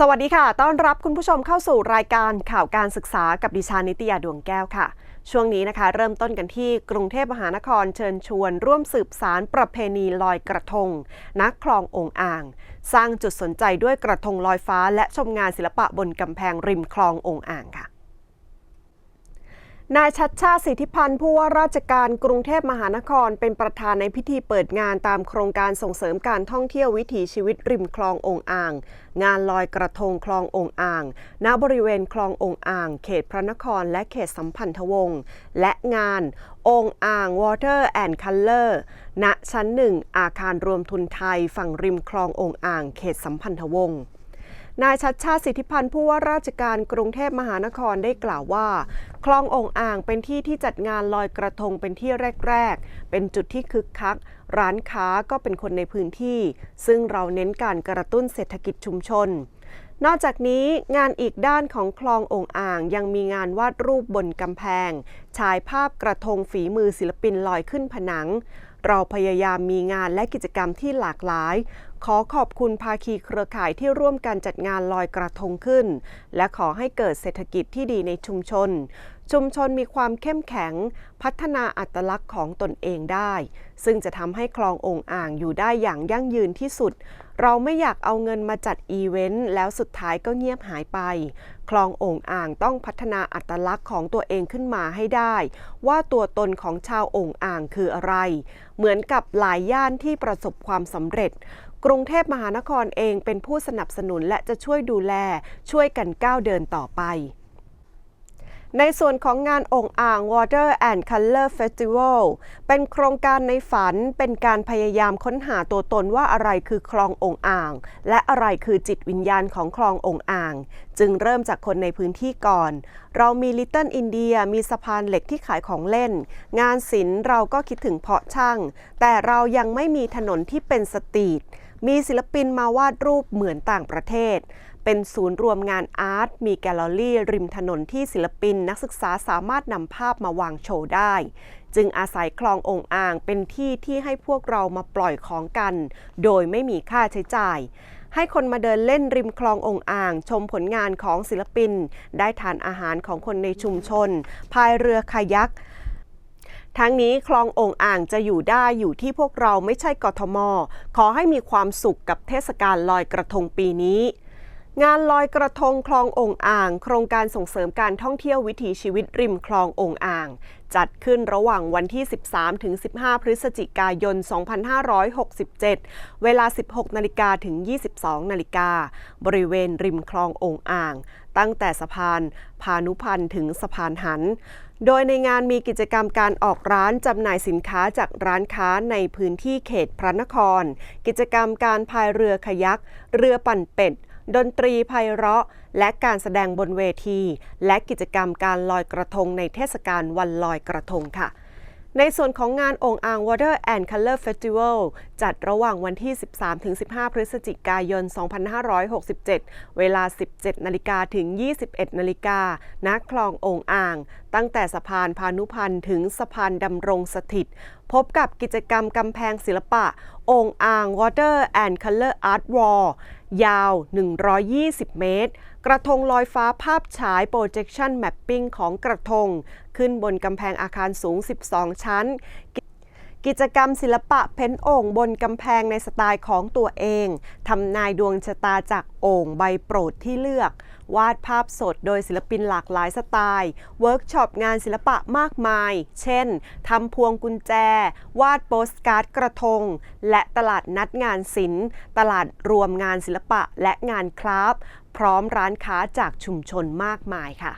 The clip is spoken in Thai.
สวัสดีค่ะ ต้อนรับคุณผู้ชมเข้าสู่รายการข่าวการศึกษากับดิฉันนิตยาดวงแก้วค่ะ ช่วงนี้นะคะ เริ่มต้นกันที่กรุงเทพมหานครเชิญชวน ร่วมสืบสารประเพณีลอยกระทงนักคลององอ่าง สร้างจุดสนใจด้วยกระทงลอยฟ้า และชมงานศิลปะบนกำแพงริมคลององอ่างค่ะ นายชัดชาติสิทธิพันธ์ผู้ว่าราชการกรุงเทพมหานคร เป็นประธานในพิธีเปิดงานตามโครงการส่งเสริมการท่องเที่ยววิถีชีวิตริมคลององอ่าง งานลอยกระทงคลององอ่าง ณบริเวณคลององอ่าง เขตพระนครและเขตสัมพันธวงศ์และงานองอ่าง Water and Color ณชั้นหนึ่งอาคารรวมทุนไทยฝั่งริมคลององอ่าง เขตสัมพันธวงศ์ นายชัดชาติสิทธิพันธ์ผู้ว่าราชการกรุงเทพมหานครได้กล่าวว่า คลององอ่างเป็นที่ที่จัดงานลอยกระทงเป็นที่แรก ๆ เป็นจุดที่คึกคัก ร้านค้าก็เป็นคนในพื้นที่ ซึ่งเราเน้นการกระตุ้นเศรษฐกิจชุมชน นอกจากนี้งานอีกด้านของคลององอ่างยังมีงานวาดรูปบนกำแพง ฉายภาพกระทงฝีมือศิลปินลอยขึ้นผนัง เราพยายามมีงานและกิจกรรมที่หลากหลาย ขอขอบคุณภาคีเครือข่ายที่ร่วมกันจัดงานลอยกระทงขึ้น และขอให้เกิดเศรษฐกิจที่ดีในชุมชน ชุมชนมีความเข้มแข็ง พัฒนาอัตลักษณ์ของตนเองได้ ซึ่งจะทำให้คลององอ่างอยู่ได้อย่างยั่งยืนที่สุด เราไม่อยากเอาเงินมาจัดอีเวนต์แล้วสุดท้ายก็เงียบหายไป คลององอ่างต้องพัฒนาอัตลักษณ์ของตัวเองขึ้นมาให้ได้ ว่าตัวตนของชาวองอ่างคืออะไร เหมือนกับหลายย่านที่ประสบความสำเร็จกรุงเทพมหานครเองเป็นผู้สนับสนุนและจะช่วยดูแลช่วยกันก้าวเดินต่อไป ในส่วนของงานองอ่าง Water and Color Festival เป็นโครงการในฝันเป็นการพยายามค้นหาตัวตนว่าอะไรคือคลององอ่าง และอะไรคือจิตวิญญาณของคลององอ่าง จึงเริ่มจากคนในพื้นที่ก่อน เรามี Little India มีสะพานเหล็กที่ขายของเล่น งานศิลป์เราก็คิดถึงเพาะช่าง แต่เรายังไม่มีถนนที่เป็นสตรีทมีศิลปินมาวาดรูปเหมือนต่างประเทศ เป็นศูนย์รวมงานอาร์ต มีแกลเลอรี่ริมถนนที่ศิลปินนักศึกษาสามารถนำภาพมาวางโชว์ได้ จึงอาศัยคลององอ่างเป็นที่ที่ให้พวกเรามาปล่อยของกัน โดยไม่มีค่าใช้จ่าย ให้คนมาเดินเล่นริมคลององอ่าง ชมผลงานของศิลปิน ได้ทานอาหารของคนในชุมชน พายเรือคายักทั้งนี้คลององอ่างจะอยู่ได้อยู่ที่พวกเราไม่ใช่กทม ขอให้มีความสุขกับเทศกาลลอยกระทงปีนี้ งานลอยกระทงคลององอ่าง โครงการส่งเสริมการท่องเที่ยววิถีชีวิตริมคลององอ่าง จัดขึ้นระหว่างวันที่ 13 ถึง 15 พฤศจิกายน 2567 เวลา 16 นาฬิกาถึง 22 นาฬิกา บริเวณริมคลององอ่าง ตั้งแต่สะพานพานุพันธ์ถึงสะพานหัน โดยในงานมีกิจกรรมการออกร้านจำหน่ายสินค้าจากร้านค้าในพื้นที่เขตพระนคร กิจกรรมการพายเรือคายัก เรือปั่นเป็ด ดนตรีไพเราะ และการแสดงบนเวที และกิจกรรมการลอยกระทงในเทศกาลวันลอยกระทงค่ะ ในส่วนของงานองอ่าง Water and Color Festival จัดระหว่างวันที่ 13-15 พฤศจิกายน 2567 เวลา 17 นาฬิกาถึง 21 นาฬิกาณคลององอ่าง ตั้งแต่สะพานพานุพันธ์ถึงสะพานดำรงสถิต พบกับกิจกรรมกำแพงศิลปะ องอ่าง Water and Color Art Wall ยาว 120 เมตร กระทงลอยฟ้าภาพฉาย projection mapping ของกระทง ขึ้นบนกำแพงอาคารสูง 12 ชั้น กิจกรรมศิลปะเพ้นโอ่งบนกำแพงในสไตล์ของตัวเองทำนายดวงชะตาจากโอ่งใบโปรดที่เลือก วาดภาพสดโดยศิลปินหลากหลายสไตล์เวิร์กช็อปงานศิลปะมากมาย เช่นทำพวงกุญแจ วาดโปสการ์ดกระทง และตลาดนัดงานศิลป์ ตลาดรวมงานศิลปะและงานคราฟพร้อมร้านค้าจากชุมชนมากมายค่ะ